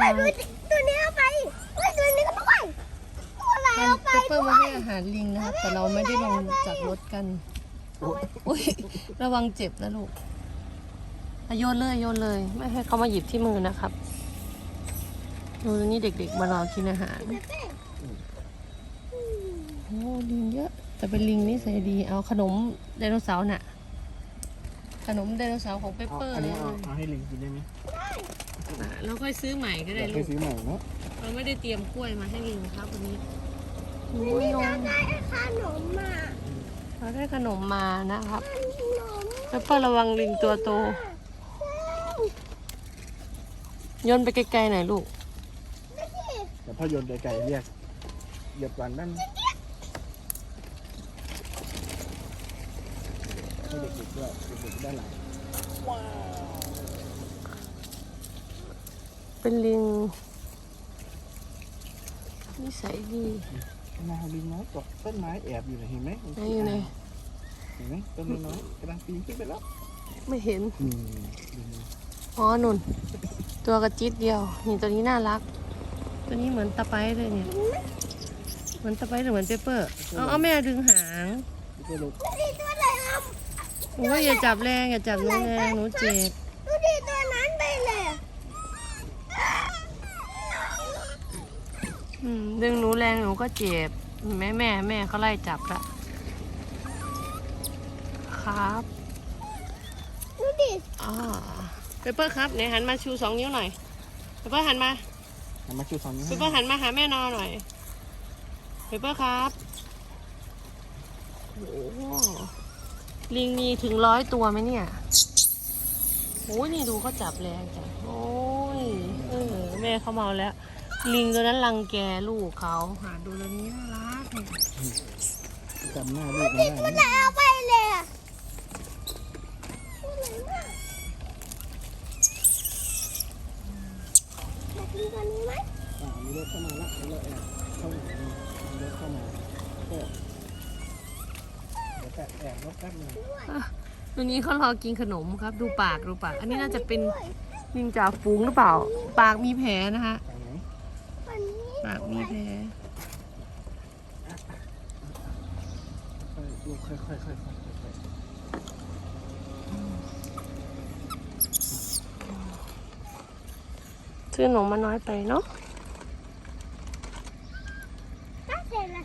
ท้ายตัวนี้เอาไปเฮ้ยตัวนี้ก็ด้วยตัวอะไรมันเอาไปเปเปอร์มาให้อาหารลิงนะครับ แต่เราไม่ได้ลงจากรถกันโอ้ยระวังเจ็บนะลูกโยนเลยโยนเลย ไม่ให้เขามาหยิบที่มือนะครับดูนี่เด็ก ๆ มารอกินอาหารโอ้ลิงเยอะ แต่เป็นลิงนี่ใส่ดีเอาขนมไดโนเสาร์น่ะ นมไดโนเสาร์ของเปเอาเปอร์อันเลนี้ยเอาเอาให้ลิงกินได้ไหมอะเราค่อยซื้อใหม่ก็อได้ยากไปลูก ซื้อใหม่เนาะเราไม่ได้เตรียมกล้วยมาให้ลิงครับวันนี้โอ้นี่ยนเรามได้ขนมมาเราได้ขนมมานะครับขนมเปเปอร์ระวังลิงตัวโตโยนไปไกลๆหน่อยลูก แต่พ่อโยนไก่เรียกเหยียบก่อนนั่น ให้เด็กๆด้วยเด็กๆได้หลายเป็นลิงนิสัยดีนาลิงน้อยตกต้นไม้แอบอยู่นะเห็นไหมไหนอยู่ไหนเห็นไหมต้นน้อยๆกำลังปีนขึ้นไปแล้ว ไม่เห็นอืมลิงอ๋อนุ่น ตัวกระจิตเดียว นี่ตัวนี้น่ารัก ตัวนี้เหมือนตะไคร้เลยเนี่ยเหมือนตะไคร้หรือเหมือนเปเปอร์เอาเอาแม่ดึงหาง โอ้ยอย่าจับแรงอย่าจับหนูแรงหนูเจ็บดูดิตัวนั้นไปเลยอืมดึงหนูแรงหนูก็เจ็บแม่แม่แม่เขาไล่จับละครับดูดิอ่าเปเปอร์ครับไหนหันมาชูสองนิ้วหน่อยเปเปอร์หันมาเอามาชูสองนิ้วเปเปอร์หันมาหาแม่นอนหน่อยเปเปอร์ครับโอ้โห ลิงมีถึงร้อยตัวไหมเนี่ยโอ้ยนี่ดูเขาจับแรงจังโอ้ยเออแม่เขาเมาแล้ว ลิงตัวนั้นรังแกลูกเขาหาดูตัวนี้น่ารักเนี่ยจำหน้าลูกมันตัวได้ไหนนะเอาไปเลยอะตัวไหนวะอยากกินตัวนี้ไหมอ่ามีรถเข้ามาแล้วแล้วเราแอบเข้ามามีรถเข้ามาก็เดี๋ยว แอบแอบรถแป๊บนึงตัวนี้เขารอกินขนมครับ ดูปากดูปาก อันนี้น่าจะเป็นลิงจ่าฝูงหรือเปล่า ปากมีแผลนะคะปากมีแผลค่อยลูกค่อยค่อยค่อยค่อยค่อยซื้อขนมมาน้อยไปเนาะ น่าเสร็จแล้ว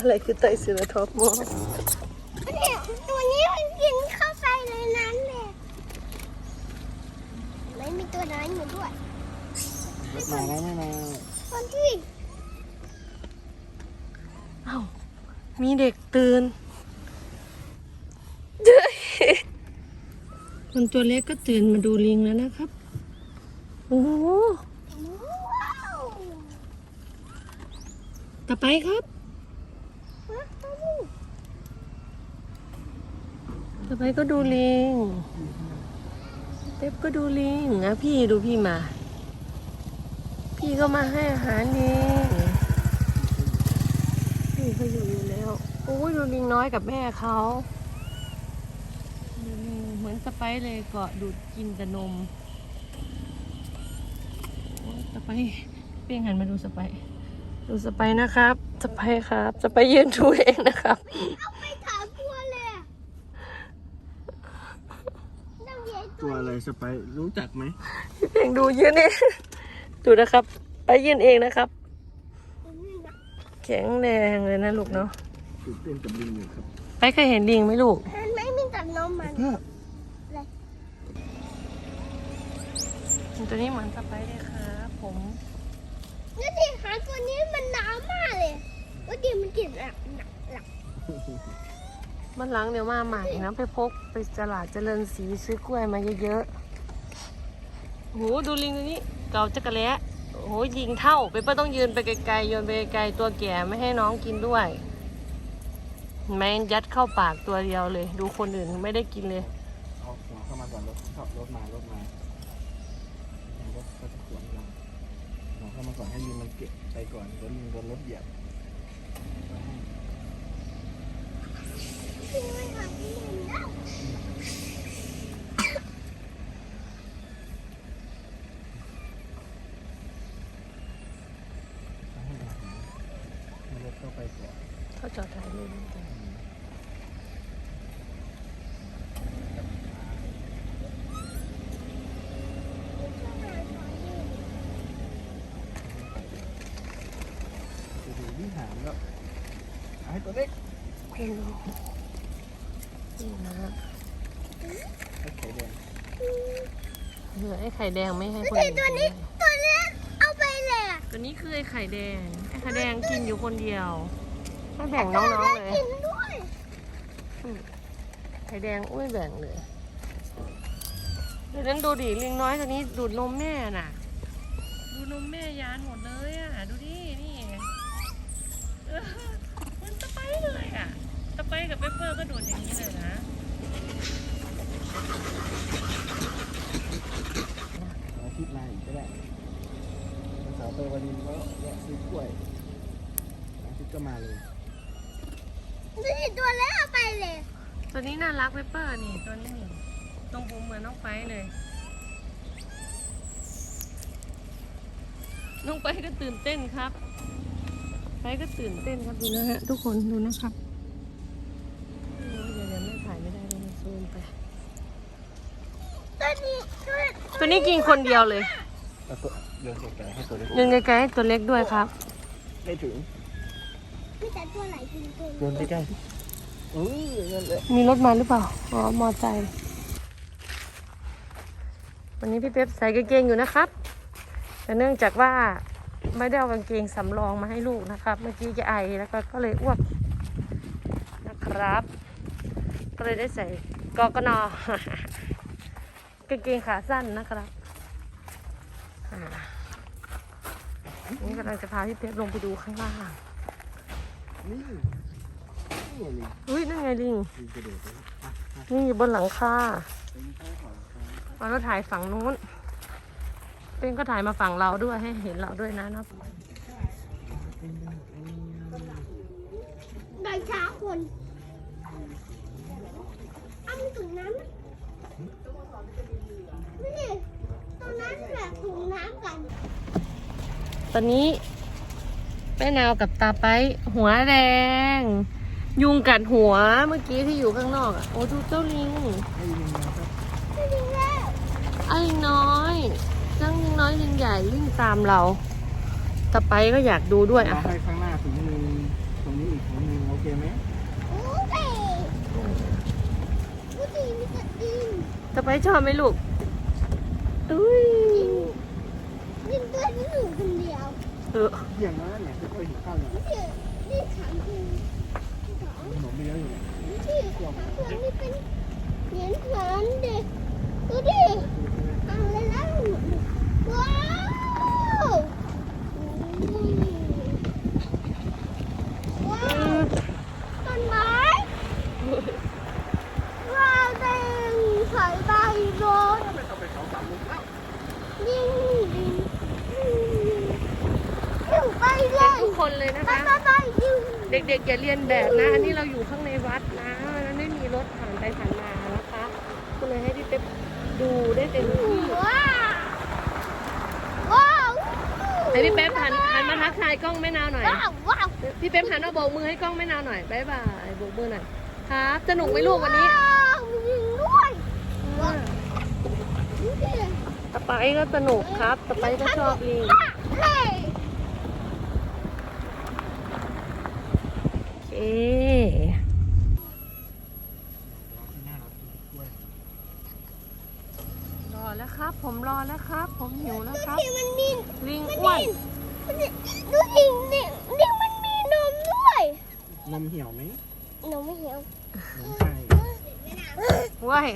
อะไรคือไตเสือท็อปมอเนี่ยตัวนี้มันกินเข้าไปในนั้นเลยไม่มีตัวนั้นอยู่ด้วยรถมาแล้วไม่มาคนที่เอ้ามีเด็กตื่นเด้ยมันตัวเล็กก็ตื่นมาดูลิงแล้วนะครับ โอ้โหว้าวต่อไปครับ ฮะ ต่อไปก็ดูลิงเต็บก็ดูลิงอะพี่ดูพี่มา พี่ก็มาให้อาหารลิงพี่เขาอยู่อยู่แล้วโอ้ยดูลิงน้อยกับแม่เขาดูลิงเหมือนสไปเลยเกาะดูดกินแต่นมสไปเปี้ยงหันมาดูสไป ดูสไปนะครับ สไปครับ สไปยืนดูเองนะครับ เอาไปถามตัวเลยอะ ต้องเย็นตัวอะไรสไปร์รู้จักไหมเองดูยืนเองดูนะครับ ไปยืนเองนะครับตัวนี้นะแข็งแรงเลยนะลูกเนาะตื่นเต้นกับลิงอยู่ครับไปเคยเห็นลิงไหมลูก มันไม่มีแต่นมมันเพื่อตัวนี้เหมือนสไปซ์เลยครับผมแล้วดิหาตัวนี้มันหนาวมากเลยว่าดิมันกินหนักหนักหนัก มันหลังเดี๋ยวมาใหม่นะไปพกไปตลาดเจริญศรีซื้อกล้วยมาเยอะๆโหดูลิงตัวนี้เก่าจักระแล้โหยิงเท่าไปเปิ้ลต้องยืนไปไกลๆโยนไปไกลๆตัวแก่ไม่ให้น้องกินด้วยเห็นยัดเข้าปากตัวเดียวเลย ดูคนอื่นไม่ได้กินเลยเอาหัวเข้ามาก่อนรถขับรถมารถมารถก็จะขวนเราหัวเข้ามาก่อนให้ลิงมันเก็บไปก่อนเดี๋ยวลิงโดนรถเหยียบ ที่ไม่หาที่ไหนแล้ว จอดถ่ายรูปด้วยกันดูดูวิ่หามแล้วให้ตัวเล็กไม่รู้นี่นะให้ไข่แดงเหลือไอ้ไข่แดงไม่ให้คนนี่อื่นตัวนี้ตัวนี้เอาไปเลยอะตัวนี้คือไอ้ไข่แดง ไอ้ไข่แดงกินอยู่คนเดียว ไม่แบ่งน้องๆเลยกินด้วยไข่แดงอุ้ยแบ่งเลยเดี๋ยวนั้นดูดิลิงน้อยตัวนี้ดูดนมแม่น่ะ ดูนมแม่ยานหมดเลยอะ ดูดิ นี่เออมันสไปร์เลยอะสไปร์กับเปปเปอร์ก็ดูดอย่างนี้เลยนะเอาอาทิตย์มาอีกก็ได้วันเสาร์ไปวันนี้ก็แวะซื้อกล้วยอาทิตย์ก็มาเลย นี่ตัวเล็กเอาไปเลย ตัวนี้น่ารักเปปเปอร์นี่ตัวนี้นี่ตรงผมเหมือนน้องไปเลย น้องไปก็ตื่นเต้นครับ ไปก็ตื่นเต้นครับดูนะฮะทุกคนดูนะครับโอ้ยเดี๋ยวเดี๋ยวไม่ถ่ายไม่ได้เลยซูมไป ตัวนี้ตัวตัวนี้กินคนเดียวเลยแล้วตัวเดินไกลๆให้ตัวเล็กยืนไกลๆให้ตัวเล็กด้วยครับ ไม่ถึงมีแต่ตัวไหนกินตัวเดินใกล้ๆเออนั่นแหละมีรถมาหรือเปล่า อ๋อ มอไซค์วันนี้พี่เป๊ปใส่กางเกงอยู่นะครับ แต่เนื่องจากว่าไม่ได้เอากางเกงสำรองมาให้ลูกนะครับ เมื่อกี้จะไอแล้วก็ก็เลยอ้วกนะครับ ก็เลยได้ใส่กอกนอกางเกงขาสั้นนะครับอ่านี่กำลังจะพาพี่เป๊ปลงไปดูข้างล่าง นี่นี่ลิงอุ้ยนั่นไงลิง ลิงกระโดดไปอะอะนี่อยู่บนหลังคาเป็นข้าวของเขาเอาเราถ่ายฝั่งนู้น เป็นก็ถ่ายมาฝั่งเราด้วยให้เห็นเราด้วยนะนะได้ช้าคนเอามันถุงน้ำไหมนี่ตรงนั้นแบบถุงน้ำกัน ตอนนี้ แม่นาวกับตาไป หัวแดง ยุงกัดหัวเมื่อกี้ที่อยู่ข้างนอกอะโอ้ดูเจ้าลิงให้ลิงมาครับไม่ดีแล้วไอ้ลิงน้อยทั้งลิงน้อยลิงใหญ่วิ่งตามเราตาไปก็อยากดูด้วยเอาอะให้ข้างหน้าถุงหนึ่งตรงนี้อีกถุงหนึ่งโอเคไหมโอ้ยผู้ดีมีแต่ดินตาไปชอบไหมลูก อุ้ย ดินตัวที่หนูคนเดียว เออเยี่ยมนะเนี่ยค่อยๆหิวข้าวเนี่ยนี่นี่ถามคุณสองขนมไม่เยอะอยู่เนี่ยที่ถามคุณนี่เป็นเหรียญเหรียญเด็กดูดิเอาเลยแล้วว้าวว้าวต้นไม้ว้าวเต็มสายใบรถ ไม่ต้องไปเขาสามมุกแล้ว ยิงยิงยิงไปเล เป็น ย ทุกคนเลยนะ ไป คะ ไปไปยิง เด็กๆอย่าเรียนแบบนะ อันนี้เราอยู่ข้างในวัดนะแล้วไม่มีรถผ่านไปผ่านมานะคะก็เลยให้พี่เป๊ปดูได้เต็มที่ว้าวว้าวให้พี่เป๊ปหันหันมาทักทายกล้องแม่นาวหน่อย ว้าวว้าวพี่เป๊ปหันมาโบกมือให้กล้องแม่นาวหน่อยบายบายโบกมือหน่อยครับสนุกไหมลูกวันนี้ว้าวยิงด้วยว้าวดูดิตะไปก็สนุกครับตะไปก็ชอบลิง เฮ้ย โอเค น่า รักกล้วยรอแล้วครับ ผมรอแล้วครับ ผมหิวแล้วดูครับดิมันมีลิงมันอ้วนมีมันมีดูดินี่นี่มันมีนมด้วยนมเหี่ยวไหมนมไม่เหี่ยวนมไข่ว้าย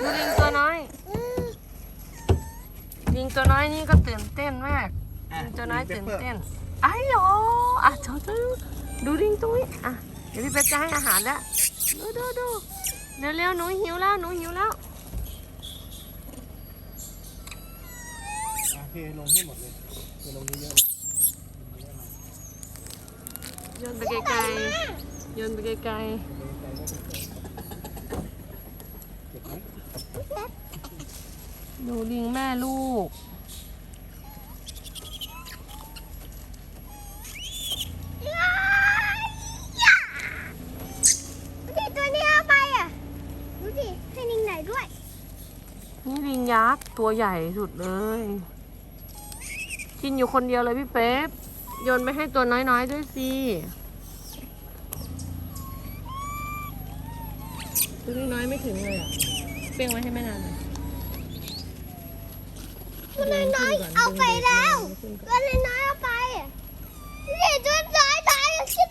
ดูลิงตัวน้อย ลิงตัวน้อยนี่ก็ตื่นเต้นมากลิงตัวน้อยตื่นเต้นไอ้โออะเจ้า ดูดูลิงตรงนี้อะเดี๋ยวพี่เป๊กจะให้อาหารแล้วดูดูดูเร็วเร็วๆหนูหิวแล้วหนูหิวแล้วโอเคลงให้หมดเลยจะลงเยอะๆเลยโยนไปไกลๆโยนไปไกลเจ็บไหมๆดูลิงแม่ลูก ย ด้วย นี่ลิงยักษ์ตัวใหญ่สุดเลย กินอยู่คนเดียวเลยพี่เป๊ปโยนไปให้ตัวน้อยๆด้วยสิตัวน้อยไม่ถึงเลยอะเป้งไว้ให้แม่นานเลยตัวน้อยๆเอาไปแล้ว ตัวน้อยๆเอาไปนี่ตัวน้อยตายคิด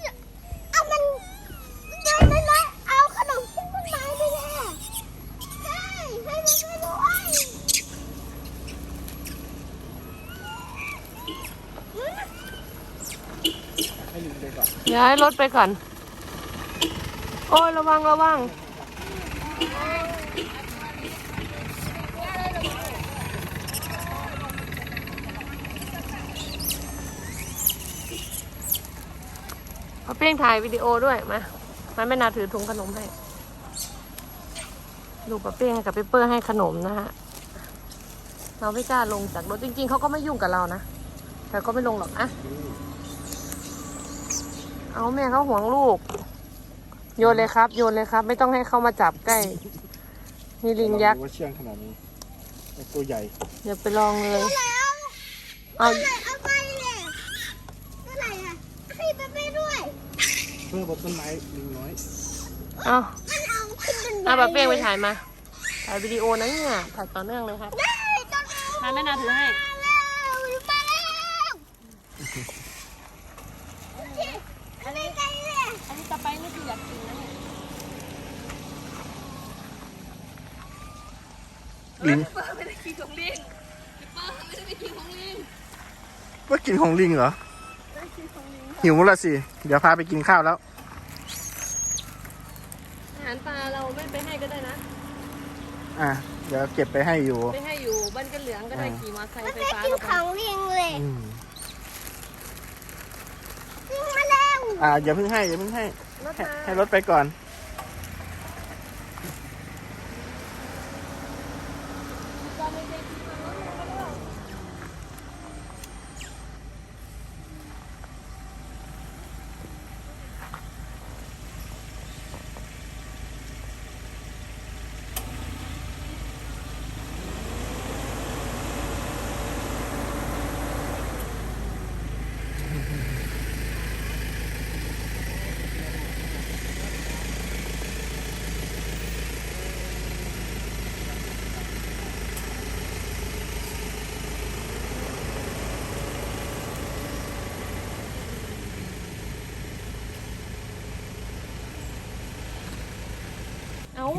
เอามันตัวน้อยๆเอาขนมขึ้นต้นไม้ไปแล้วใช่ให้มันไปด้วย ให้ลิงไปก่อน ย้ายรถไปก่อน โอ้ยระวังระวัง เอาเป้งถ่ายวิดีโอด้วยมา มันไม่นาถือถุงขนมให้ลูปะเป้งกับเปเปอร์ให้ขนมนะฮะ เราไม่กล้าลงจากรถจริงๆ เขาก็ไม่ยุ่งกับเรานะ แต่ก็ไม่ลงหรอกอะ เอาแม่เขาห่วงลูก โยนเลยครับ โยนเลยครับ ไม่ต้องให้เขามาจับใกล้นี่ลิงยักษ์ว่าเชื่องขนาดนี้ไอ้ตัวใหญ่เดี๋ยวไปลองเลยแล้วเอาไหนเอาไปเลยเท่าไหร่อะให้ไปไปด้วยเพื่อบนต้นไม้ลิงน้อยเอามันเอาขึ้นเป็นเอาปะเป้งไปถ่ายมาถ่ายวิดีโอนะเนี่ยถ่ายต่อเนื่องเลยครับได้ต้นเอามาแม่นาถือให้ มาแล้วมาแล้วโอเคอันนี้ไงเนี่ย อันนี้ต่อไปนี่คืออยากกินนะเนี่ย ลิงเปิ้ลไม่ได้กินของลิงเปิ้ลไม่ได้ไปกินของลิงว่ากินของลิงเหรอได้กินของลิงหิวละสิ เดี๋ยวพาไปกินข้าวแล้ว อาหารปลาเราไม่ไปให้ก็ได้นะ อะ เดี๋ยวเก็บไปให้อยู่ ไปให้อยู่บ้านกันเหลืองก็ได้อ่าขี่มอเตอร์ไซมันค์ไฟไม่ฟ้ากินเราไปของเลี้ยงเลยอืมกินมาแล้วอ่าอย่าเพิ่งให้อย่าเพิ่งให้ รถให้มาให้รถไปก่อน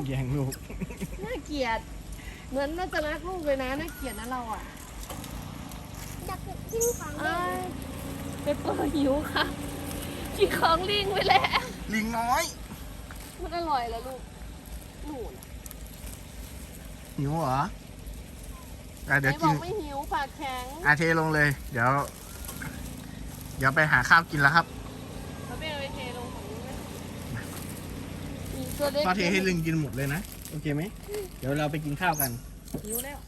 แย่งลูก น่าเกลียด เหมือนน่าจะรักลูกเลยนะ น่าเกลียดนะเราอะอยากกินของเอ้เลี้ยงยไปเปิดหิวค่ะกินของลิงไปแล้ว ลิงน้อยมันอร่อยแล้วลูกหนูน่ะหิวเหรออะไหนเดี๋ยวบกิอน กไม่หิวปากแข็ง อาเทลงเลย เดี๋ยว เดี๋ยวไปหาข้าวกินแล้วครับ เขาไม่เอาไปเทลงของนู้นนะมี ตัวเล็กพ่อเทให้ลิงกินหมดเลยนะ โอเคไหม เดี๋ยวเราไปกินข้าวกัน หิวแล้ว